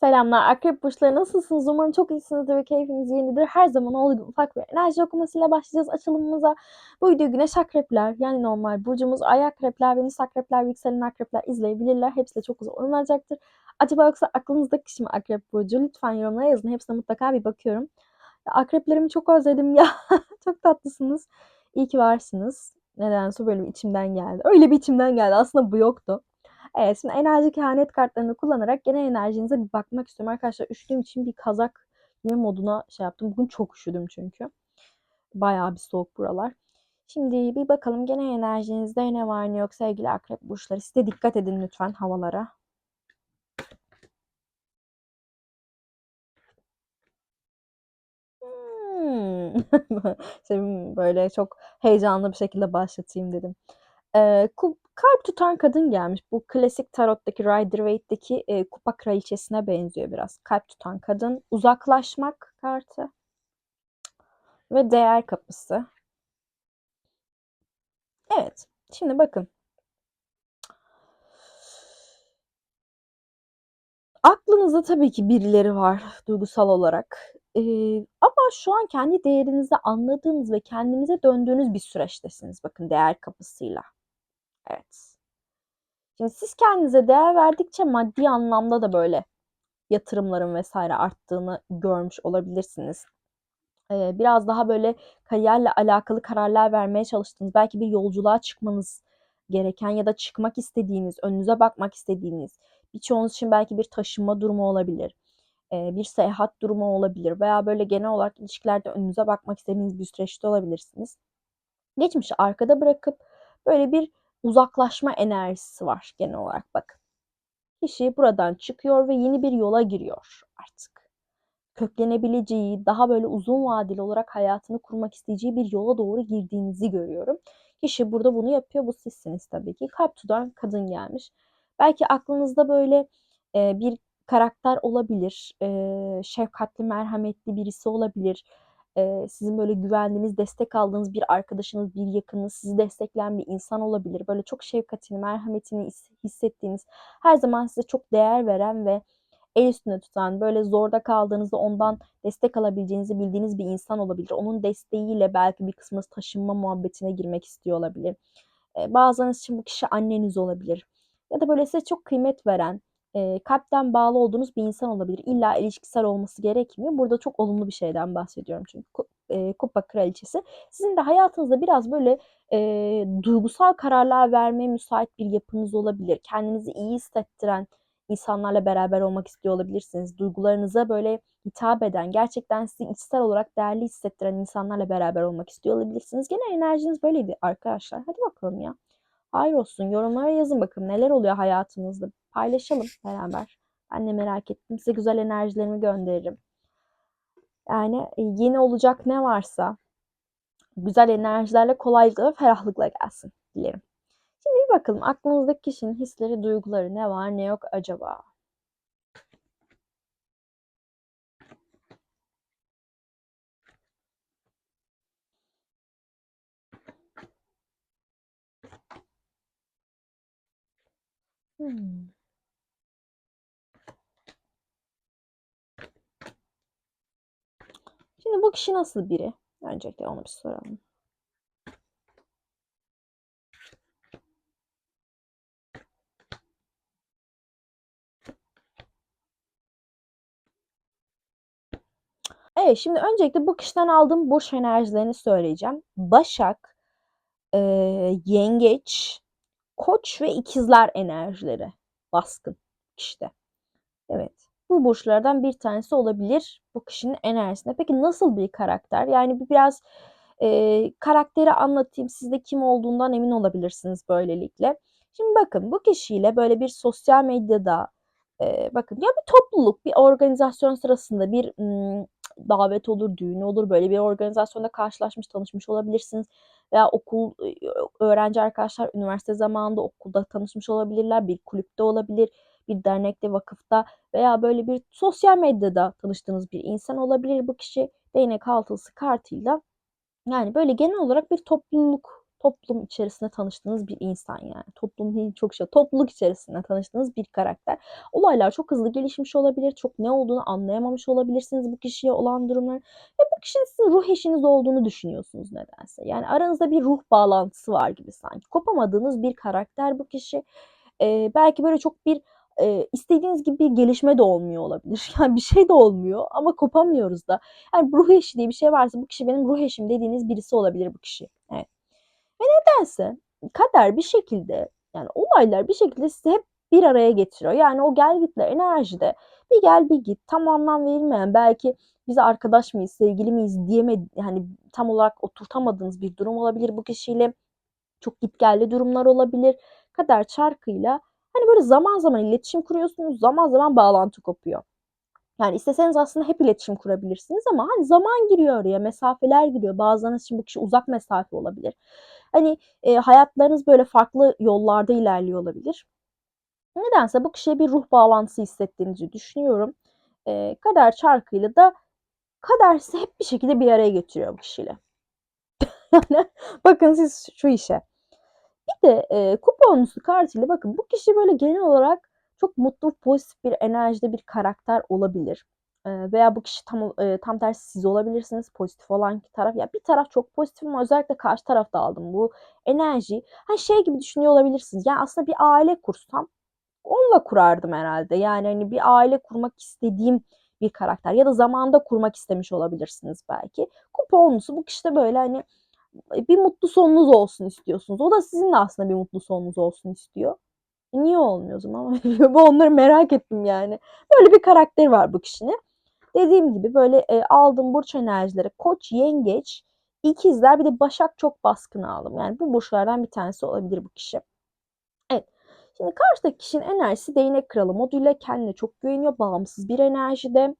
Selamlar Akrep burçları nasılsınız? Umarım çok iyisinizdir ve keyfiniz yerindedir. Her zaman olduğu ufak bir enerji okumasıyla başlayacağız açılımımıza. Bu videoyu Güneş Akrepler yani normal burcumuz Ay Akrepler, Venüs Akrepler, Yükselen Akrepler izleyebilirler. Hepsi de çok güzel oynayacaktır. Acaba yoksa aklınızdaki kişi mi Akrep Burcu? Lütfen yorumlara yazın. Hepsine mutlaka bir bakıyorum. Akreplerimi çok özledim ya. çok tatlısınız. İyi ki varsınız. Nedense böyle bir içimden geldi. Öyle bir içimden geldi. Aslında bu yoktu. Evet şimdi enerji kehanet kartlarını kullanarak genel enerjinize bir bakmak istiyorum. Arkadaşlar üşüdüğüm için bir kazak giyme moduna şey yaptım. Bugün çok üşüdüm çünkü. Bayağı bir soğuk buralar. Şimdi bir bakalım genel enerjinizde ne var ne yok sevgili akrep burçları. Siz de dikkat edin lütfen havalara. Hmm. Böyle çok heyecanlı bir şekilde başlatayım dedim. Ee, kalp tutan kadın gelmiş. Bu klasik tarottaki Rider-Waite'deki e, kupa kraliçesine benziyor biraz. Kalp tutan kadın. Uzaklaşmak kartı. Ve değer kapısı. Evet. Şimdi bakın. Aklınızda tabii ki birileri var duygusal olarak. Ee, ama şu an kendi değerinizi anladığınız ve kendinize döndüğünüz bir süreçtesiniz. Bakın değer kapısıyla. Evet. Şimdi siz kendinize değer verdikçe maddi anlamda da böyle yatırımların vesaire arttığını görmüş olabilirsiniz. Ee, biraz daha böyle kariyerle alakalı kararlar vermeye çalıştığınız, belki bir yolculuğa çıkmanız gereken ya da çıkmak istediğiniz, önünüze bakmak istediğiniz, birçoğunuz için belki bir taşınma durumu olabilir, ee, bir seyahat durumu olabilir veya böyle genel olarak ilişkilerde önünüze bakmak istediğiniz bir süreçte olabilirsiniz. Geçmişi arkada bırakıp böyle bir uzaklaşma enerjisi var genel olarak bakın. Kişi buradan çıkıyor ve yeni bir yola giriyor artık. Köklenebileceği, daha böyle uzun vadeli olarak hayatını kurmak isteyeceği bir yola doğru girdiğinizi görüyorum. Kişi burada bunu yapıyor. Bu sizsiniz tabii ki. Kalp tutan kadın gelmiş. Belki aklınızda böyle e, bir karakter olabilir. E, şefkatli, merhametli birisi olabilir e, sizin böyle güvendiğiniz, destek aldığınız bir arkadaşınız, bir yakınınız, sizi destekleyen bir insan olabilir. Böyle çok şefkatini, merhametini hissettiğiniz, her zaman size çok değer veren ve el üstünde tutan, böyle zorda kaldığınızda ondan destek alabileceğinizi bildiğiniz bir insan olabilir. Onun desteğiyle belki bir kısmınız taşınma muhabbetine girmek istiyor olabilir. E, bazılarınız için bu kişi anneniz olabilir. Ya da böyle size çok kıymet veren, e, kalpten bağlı olduğunuz bir insan olabilir. İlla ilişkisel olması gerekmiyor. Burada çok olumlu bir şeyden bahsediyorum çünkü e, kupa kraliçesi. Sizin de hayatınızda biraz böyle e, duygusal kararlar vermeye müsait bir yapınız olabilir. Kendinizi iyi hissettiren insanlarla beraber olmak istiyor olabilirsiniz. Duygularınıza böyle hitap eden, gerçekten sizi içsel olarak değerli hissettiren insanlarla beraber olmak istiyor olabilirsiniz. Gene enerjiniz böyleydi arkadaşlar. Hadi bakalım ya. Hayır olsun. Yorumlara yazın bakalım neler oluyor hayatınızda. Paylaşalım beraber. Ben de merak ettim. Size güzel enerjilerimi gönderirim. Yani e, yeni olacak ne varsa güzel enerjilerle kolaylıkla ve ferahlıkla gelsin dilerim. Şimdi bir bakalım aklınızdaki kişinin hisleri, duyguları ne var ne yok acaba? Hmm. Şimdi bu kişi nasıl biri? Öncelikle onu bir soralım. Evet şimdi öncelikle bu kişiden aldığım boş enerjilerini söyleyeceğim. Başak, e, yengeç, koç ve ikizler enerjileri baskın işte. Evet. Bu burçlardan bir tanesi olabilir bu kişinin enerjisinde. Peki nasıl bir karakter? Yani biraz e, karakteri anlatayım. Siz de kim olduğundan emin olabilirsiniz böylelikle. Şimdi bakın bu kişiyle böyle bir sosyal medyada e, bakın ya bir topluluk, bir organizasyon sırasında bir davet olur, düğün olur. Böyle bir organizasyonda karşılaşmış, tanışmış olabilirsiniz. Veya okul öğrenci arkadaşlar üniversite zamanında okulda tanışmış olabilirler. Bir kulüpte olabilir, bir dernekte, vakıfta veya böyle bir sosyal medyada tanıştığınız bir insan olabilir. Bu kişi değnek altılısı kartıyla yani böyle genel olarak bir topluluk toplum içerisinde tanıştığınız bir insan yani. Toplum değil çok şey, topluluk içerisinde tanıştığınız bir karakter. Olaylar çok hızlı gelişmiş olabilir. Çok ne olduğunu anlayamamış olabilirsiniz bu kişiye olan durumların. Ve bu kişinin sizin ruh eşiniz olduğunu düşünüyorsunuz nedense. Yani aranızda bir ruh bağlantısı var gibi sanki. Kopamadığınız bir karakter bu kişi. Ee, belki böyle çok bir e, istediğiniz gibi bir gelişme de olmuyor olabilir. Yani bir şey de olmuyor ama kopamıyoruz da. Yani ruh eşi diye bir şey varsa bu kişi benim ruh eşim dediğiniz birisi olabilir bu kişi. Evet. Ve nedense kader bir şekilde yani olaylar bir şekilde sizi hep bir araya getiriyor. Yani o gel gitle enerjide bir gel bir git tam anlam verilmeyen belki biz arkadaş mıyız, sevgili miyiz diyemedi yani tam olarak oturtamadığınız bir durum olabilir bu kişiyle. Çok gitgelli durumlar olabilir. Kader çarkıyla hani böyle zaman zaman iletişim kuruyorsunuz, zaman zaman bağlantı kopuyor. Yani isteseniz aslında hep iletişim kurabilirsiniz ama hani zaman giriyor oraya, mesafeler giriyor. Bazılarınız için bu kişi uzak mesafe olabilir. Hani e, hayatlarınız böyle farklı yollarda ilerliyor olabilir. Nedense bu kişiye bir ruh bağlantısı hissettiğinizi düşünüyorum. E, kader çarkıyla da kader sizi hep bir şekilde bir araya getiriyor bu kişiyle. bakın siz şu işe. Bir de e, kuponlusu kartıyla bakın bu kişi böyle genel olarak çok mutlu, pozitif bir enerjide bir karakter olabilir. Veya bu kişi tam tam tersi siz olabilirsiniz. Pozitif olan taraf. Ya bir taraf çok pozitif ama özellikle karşı tarafta aldım bu enerji. Hani şey gibi düşünüyor olabilirsiniz. Yani aslında bir aile kursam onunla kurardım herhalde. Yani hani bir aile kurmak istediğim bir karakter ya da zamanda kurmak istemiş olabilirsiniz belki. Kuponlusu bu kişi de böyle hani bir mutlu sonunuz olsun istiyorsunuz. O da sizin de aslında bir mutlu sonunuz olsun istiyor. E niye olmuyor o zaman? Bu onları merak ettim yani. Böyle bir karakter var bu kişinin. Dediğim gibi böyle e, aldığım burç enerjileri koç, yengeç, ikizler bir de başak çok baskın aldım. Yani bu burçlardan bir tanesi olabilir bu kişi. Evet. Şimdi karşıdaki kişinin enerjisi değnek kralı moduyla kendine çok güveniyor. Bağımsız bir enerjide.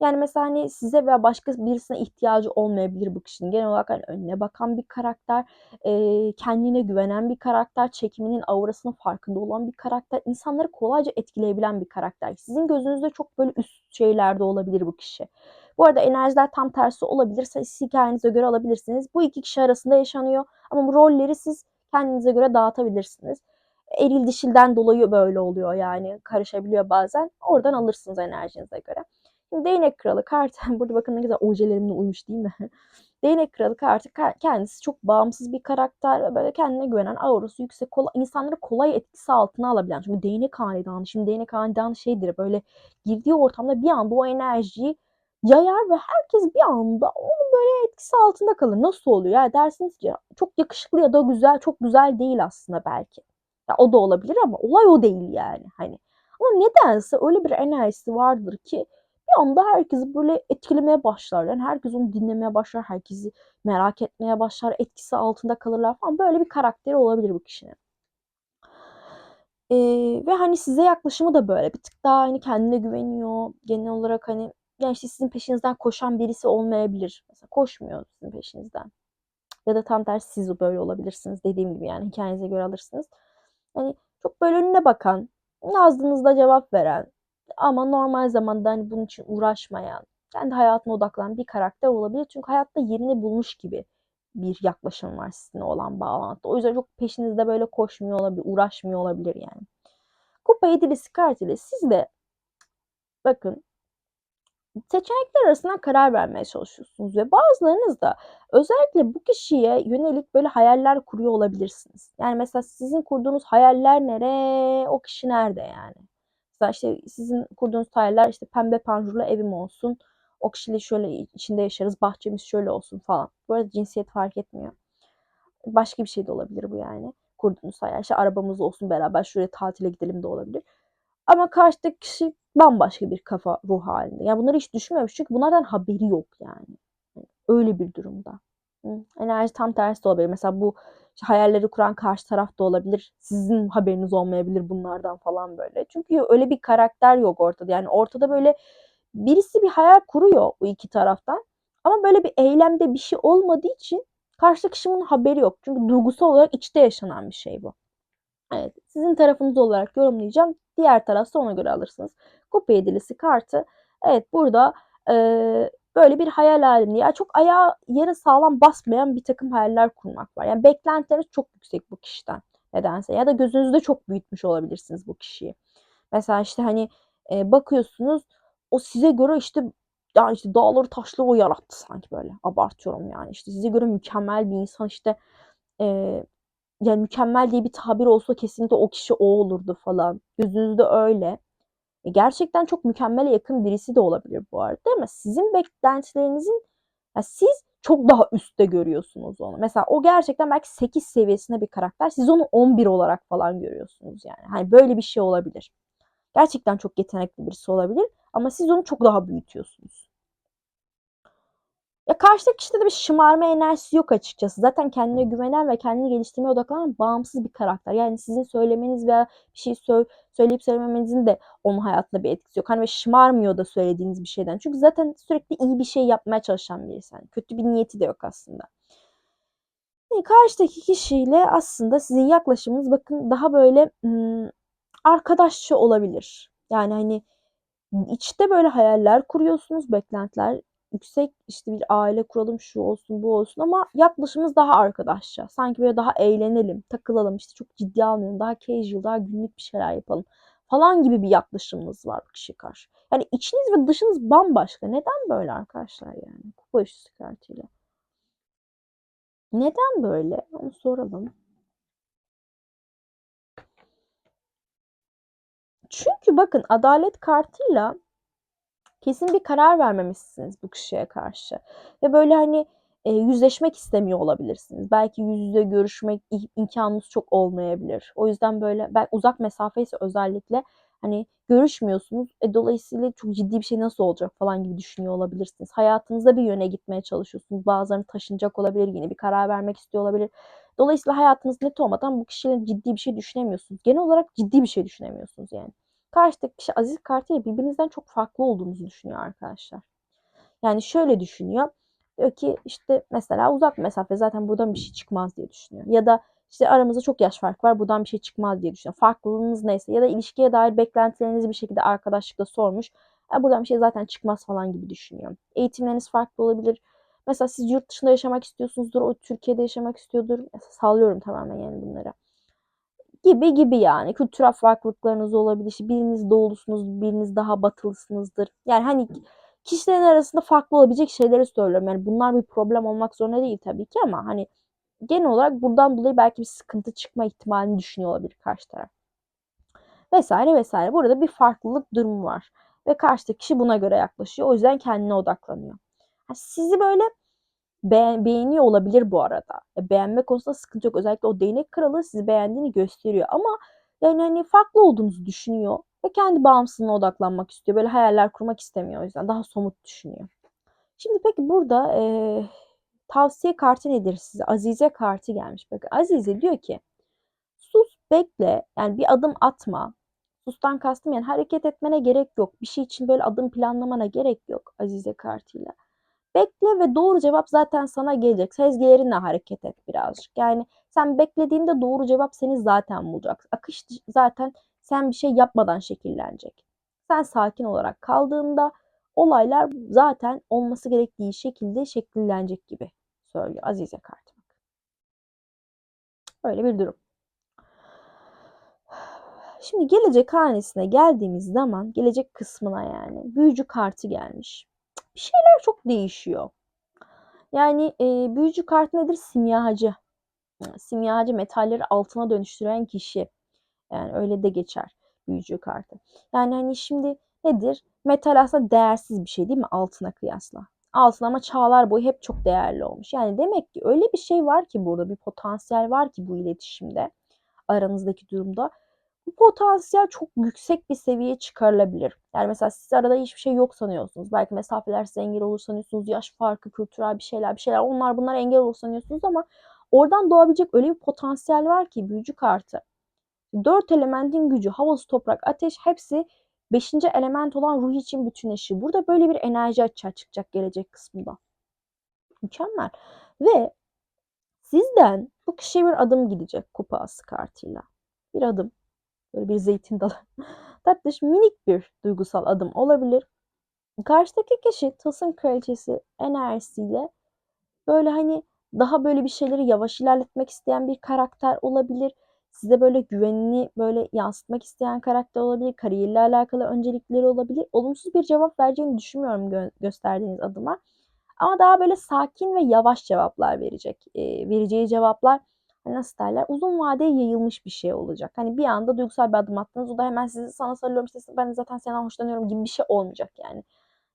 Yani mesela hani size veya başka birisine ihtiyacı olmayabilir bu kişinin. Genel olarak hani önüne bakan bir karakter, e, kendine güvenen bir karakter, çekiminin aurasının farkında olan bir karakter, insanları kolayca etkileyebilen bir karakter. Sizin gözünüzde çok böyle üst şeylerde olabilir bu kişi. Bu arada enerjiler tam tersi olabilir. Siz hikayenize göre alabilirsiniz. Bu iki kişi arasında yaşanıyor. Ama bu rolleri siz kendinize göre dağıtabilirsiniz. Eril dişilden dolayı böyle oluyor yani karışabiliyor bazen. Oradan alırsınız enerjinize göre. Değnek Kralı kartı, burada bakın ne güzel ojelerimle uymuş değil mi? Değnek Kralı kartı kendisi çok bağımsız bir karakter ve böyle kendine güvenen, aurası yüksek, kolay, insanları kolay etkisi altına alabilen. Çünkü değnek hanedanı, şimdi değnek hanedanı şeydir böyle girdiği ortamda bir anda o enerjiyi yayar ve herkes bir anda onun böyle etkisi altında kalır. Nasıl oluyor? Yani dersiniz ki çok yakışıklı ya da güzel, çok güzel değil aslında belki. Ya o da olabilir ama olay o değil yani. Hani ama nedense öyle bir enerjisi vardır ki bir anda herkesi böyle etkilemeye başlar. Yani herkes onu dinlemeye başlar, herkesi merak etmeye başlar, etkisi altında kalırlar falan. Böyle bir karakteri olabilir bu kişinin. Ee, ve hani size yaklaşımı da böyle bir tık daha hani kendine güveniyor. Genel olarak hani yani işte sizin peşinizden koşan birisi olmayabilir. Mesela koşmuyor sizin peşinizden. Ya da tam tersi siz böyle olabilirsiniz dediğim gibi yani hikayenize göre alırsınız. Hani çok böyle önüne bakan, yazdığınızda cevap veren, ama normal zamanda hani bunun için uğraşmayan, kendi hayatına odaklanan bir karakter olabilir. Çünkü hayatta yerini bulmuş gibi bir yaklaşım var sizinle olan bağlantıda. O yüzden çok peşinizde böyle koşmuyor olabilir, uğraşmıyor olabilir yani. Kupa yedilisi kartıyla siz de bakın seçenekler arasından karar vermeye çalışıyorsunuz ve bazılarınız da özellikle bu kişiye yönelik böyle hayaller kuruyor olabilirsiniz. Yani mesela sizin kurduğunuz hayaller nere, o kişi nerede yani? Mesela işte sizin kurduğunuz hayaller işte pembe panjurlu evim olsun. O şöyle içinde yaşarız. Bahçemiz şöyle olsun falan. Bu arada cinsiyet fark etmiyor. Başka bir şey de olabilir bu yani. Kurduğunuz hayal. İşte arabamız olsun beraber şöyle tatile gidelim de olabilir. Ama karşıdaki kişi bambaşka bir kafa ruh halinde. Yani bunları hiç düşünmemiş çünkü bunlardan haberi yok yani. Öyle bir durumda. Enerji tam tersi de olabilir. Mesela bu hayalleri kuran karşı taraf da olabilir. Sizin haberiniz olmayabilir bunlardan falan böyle. Çünkü öyle bir karakter yok ortada. Yani ortada böyle birisi bir hayal kuruyor bu iki taraftan. Ama böyle bir eylemde bir şey olmadığı için karşı kişinin haberi yok. Çünkü duygusal olarak içte yaşanan bir şey bu. Evet, sizin tarafınız olarak yorumlayacağım. Diğer tarafta ona göre alırsınız. Kupa yedilisi kartı. Evet burada e, böyle bir hayal halinde. Ya çok ayağı yere sağlam basmayan bir takım hayaller kurmak var. Yani beklentileriniz çok yüksek bu kişiden nedense. Ya da gözünüzde çok büyütmüş olabilirsiniz bu kişiyi. Mesela işte hani e, bakıyorsunuz o size göre işte ya işte dağları taşları o yarattı sanki böyle. Abartıyorum yani. İşte size göre mükemmel bir insan işte e, yani mükemmel diye bir tabir olsa kesinlikle o kişi o olurdu falan. Gözünüzde öyle. E, gerçekten çok mükemmele yakın birisi de olabilir bu arada ama sizin beklentilerinizin ya siz çok daha üstte görüyorsunuz onu. Mesela o gerçekten belki 8 seviyesinde bir karakter. Siz onu 11 olarak falan görüyorsunuz yani. Hani böyle bir şey olabilir. Gerçekten çok yetenekli birisi olabilir ama siz onu çok daha büyütüyorsunuz. Ya karşıdaki kişide de bir şımarma enerjisi yok açıkçası. Zaten kendine güvenen ve kendini geliştirmeye odaklanan bağımsız bir karakter. Yani sizin söylemeniz veya bir şey sö- söyleyip söylememenizin de onun hayatında bir etkisi yok. Hani ve şımarmıyor da söylediğiniz bir şeyden. Çünkü zaten sürekli iyi bir şey yapmaya çalışan birisi. Yani kötü bir niyeti de yok aslında. Yani karşıdaki kişiyle aslında sizin yaklaşımınız bakın daha böyle ım, arkadaşça olabilir. Yani hani içte böyle hayaller kuruyorsunuz, beklentiler yüksek işte bir aile kuralım şu olsun bu olsun ama yaklaşımımız daha arkadaşça. Sanki böyle daha eğlenelim, takılalım işte çok ciddi almayalım, daha casual, daha günlük bir şeyler yapalım falan gibi bir yaklaşımımız var bu kişiye karşı. Yani içiniz ve dışınız bambaşka. Neden böyle arkadaşlar yani? Kupa üstü kartıyla. Neden böyle? Onu soralım. Çünkü bakın adalet kartıyla kesin bir karar vermemişsiniz bu kişiye karşı. Ve böyle hani e, yüzleşmek istemiyor olabilirsiniz. Belki yüz yüze görüşmek imkanınız çok olmayabilir. O yüzden böyle ben uzak mesafe ise özellikle hani görüşmüyorsunuz. E, dolayısıyla çok ciddi bir şey nasıl olacak falan gibi düşünüyor olabilirsiniz. Hayatınızda bir yöne gitmeye çalışıyorsunuz. Bazılarını taşınacak olabilir, yine bir karar vermek istiyor olabilir. Dolayısıyla hayatınız net olmadan bu kişiyle ciddi bir şey düşünemiyorsunuz. Genel olarak ciddi bir şey düşünemiyorsunuz yani. Karşıdaki kişi Aziz kartıyla birbirinizden çok farklı olduğunuzu düşünüyor arkadaşlar. Yani şöyle düşünüyor. Diyor ki işte mesela uzak mesafe zaten buradan bir şey çıkmaz diye düşünüyor. Ya da işte aramızda çok yaş fark var buradan bir şey çıkmaz diye düşünüyor. Farklılığınız neyse ya da ilişkiye dair beklentilerinizi bir şekilde arkadaşlıkla sormuş. Ya buradan bir şey zaten çıkmaz falan gibi düşünüyor. Eğitimleriniz farklı olabilir. Mesela siz yurt dışında yaşamak istiyorsunuzdur, o Türkiye'de yaşamak istiyordur. Mesela sallıyorum tamamen yani bunları gibi gibi yani kültürel farklılıklarınız olabilir. İşte biriniz doğulusunuz, biriniz daha batılısınızdır. Yani hani kişilerin arasında farklı olabilecek şeyleri söylüyorum. Yani bunlar bir problem olmak zorunda değil tabii ki ama hani genel olarak buradan dolayı belki bir sıkıntı çıkma ihtimalini düşünüyor olabilir karşı taraf. Vesaire vesaire. Burada bir farklılık durumu var. Ve karşıdaki kişi buna göre yaklaşıyor. O yüzden kendine odaklanıyor. sizi böyle Be beğeniyor olabilir bu arada. E, beğenme konusunda sıkıntı yok. Özellikle o değnek kralı sizi beğendiğini gösteriyor ama yani hani farklı olduğunuzu düşünüyor ve kendi bağımsızlığına odaklanmak istiyor. Böyle hayaller kurmak istemiyor o yüzden. Daha somut düşünüyor. Şimdi peki burada e, tavsiye kartı nedir size? Azize kartı gelmiş. Bakın Azize diyor ki sus bekle yani bir adım atma. Sustan kastım yani hareket etmene gerek yok. Bir şey için böyle adım planlamana gerek yok Azize kartıyla. Bekle ve doğru cevap zaten sana gelecek. Sezgilerinle hareket et birazcık. Yani sen beklediğinde doğru cevap seni zaten bulacak. Akış zaten sen bir şey yapmadan şekillenecek. Sen sakin olarak kaldığında olaylar zaten olması gerektiği şekilde şekillenecek gibi söylüyor Azize kartım. Öyle bir durum. Şimdi gelecek hanesine geldiğimiz zaman gelecek kısmına yani büyücü kartı gelmiş bir şeyler çok değişiyor. Yani e, büyücü kart nedir? Simyacı. Simyacı metalleri altına dönüştüren kişi. Yani öyle de geçer büyücü kartı. Yani hani şimdi nedir? Metal aslında değersiz bir şey değil mi altına kıyasla? Altın ama çağlar boyu hep çok değerli olmuş. Yani demek ki öyle bir şey var ki burada bir potansiyel var ki bu iletişimde aranızdaki durumda bu potansiyel çok yüksek bir seviyeye çıkarılabilir. Yani mesela siz arada hiçbir şey yok sanıyorsunuz. Belki mesafeler size engel olur sanıyorsunuz. Yaş farkı, kültürel bir şeyler, bir şeyler. Onlar bunlar engel olur sanıyorsunuz ama oradan doğabilecek öyle bir potansiyel var ki büyücü kartı. Dört elementin gücü, hava, toprak, ateş hepsi beşinci element olan ruh için bütünleşir. Burada böyle bir enerji açığa çıkacak gelecek kısmında. Mükemmel. Ve sizden bu kişiye bir adım gidecek kupa ası kartıyla. Bir adım. Böyle bir zeytin dalı. Tatlış minik bir duygusal adım olabilir. Karşıdaki kişi tılsım kraliçesi enerjisiyle böyle, hani, daha böyle bir şeyleri yavaş ilerletmek isteyen bir karakter olabilir. Size böyle güvenini böyle yansıtmak isteyen karakter olabilir. Kariyeriyle alakalı öncelikleri olabilir. Olumsuz bir cevap vereceğini düşünmüyorum gö gösterdiğiniz adıma. Ama daha böyle sakin ve yavaş cevaplar verecek. Eee, vereceği cevaplar, nasıl derler, uzun vadeye yayılmış bir şey olacak. Hani, bir anda duygusal bir adım attınız, o da hemen sizi sana sarılıyorum, işte, ben zaten senden hoşlanıyorum gibi bir şey olmayacak yani.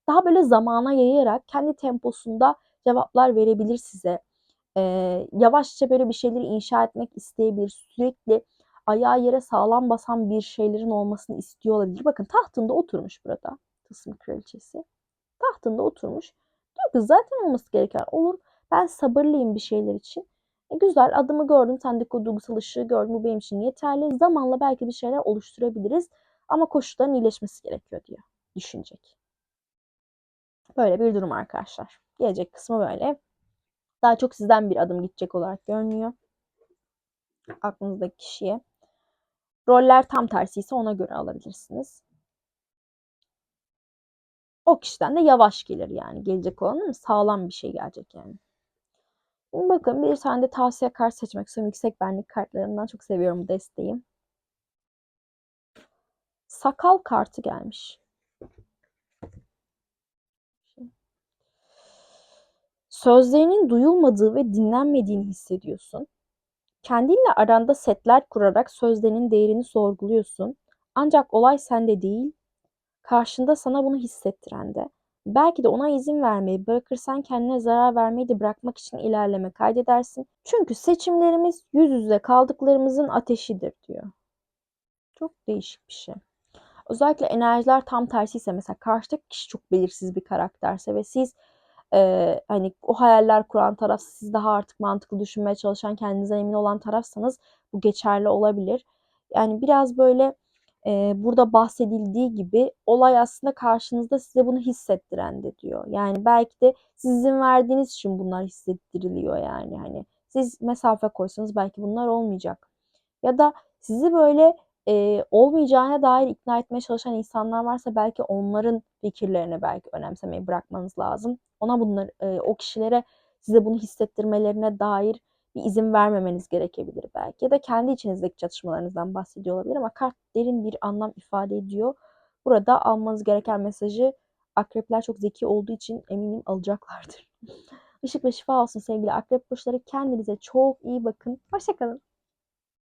Daha böyle zamana yayarak kendi temposunda cevaplar verebilir size. Eee, yavaşça böyle bir şeyleri inşa etmek isteyebilir. Sürekli ayağı yere sağlam basan bir şeylerin olmasını istiyor olabilir. Bakın tahtında oturmuş burada tılsım kraliçesi. Tahtında oturmuş. Diyor ki zaten olması gereken olur. Ben sabırlıyım bir şeyler için. E, güzel adımı gördüm. Sendeki o duygusal ışığı gördüm. Bu benim için yeterli. Zamanla belki bir şeyler oluşturabiliriz. Ama koşulların iyileşmesi gerekiyor diyor. Düşünecek. Böyle bir durum arkadaşlar. Gelecek kısmı böyle. Daha çok sizden bir adım gidecek olarak görünüyor. Aklınızdaki kişiye. Roller tam tersi ise ona göre alabilirsiniz. O kişiden de yavaş gelir yani gelecek olan sağlam bir şey gelecek yani. Bakın bir tane de tavsiye kart seçmek istiyorum. Yüksek benlik kartlarından çok seviyorum bu desteği. Sakal kartı gelmiş. Sözlerinin duyulmadığı ve dinlenmediğini hissediyorsun. Kendinle aranda setler kurarak sözlerinin değerini sorguluyorsun. Ancak olay sende değil, karşında sana bunu hissettiren de. Belki de ona izin vermeyi bırakırsan kendine zarar vermeyi de bırakmak için ilerleme kaydedersin. Çünkü seçimlerimiz yüz yüze kaldıklarımızın ateşidir diyor. Çok değişik bir şey. Özellikle enerjiler tam tersiyse mesela karşıdaki kişi çok belirsiz bir karakterse ve siz e, hani o hayaller kuran taraf siz daha artık mantıklı düşünmeye çalışan kendinize emin olan tarafsanız bu geçerli olabilir. Yani biraz böyle e, burada bahsedildiği gibi olay aslında karşınızda size bunu hissettiren de diyor. Yani belki de sizin verdiğiniz için bunlar hissettiriliyor yani hani siz mesafe koysanız belki bunlar olmayacak. Ya da sizi böyle e, olmayacağına dair ikna etmeye çalışan insanlar varsa belki onların fikirlerini belki önemsemeyi bırakmanız lazım. Ona bunları, e, o kişilere size bunu hissettirmelerine dair bir izin vermemeniz gerekebilir belki. Ya da kendi içinizdeki çatışmalarınızdan bahsediyor olabilir ama kart derin bir anlam ifade ediyor. Burada almanız gereken mesajı akrepler çok zeki olduğu için eminim alacaklardır. Işık ve şifa olsun sevgili akrep burçları. Kendinize çok iyi bakın. Hoşçakalın.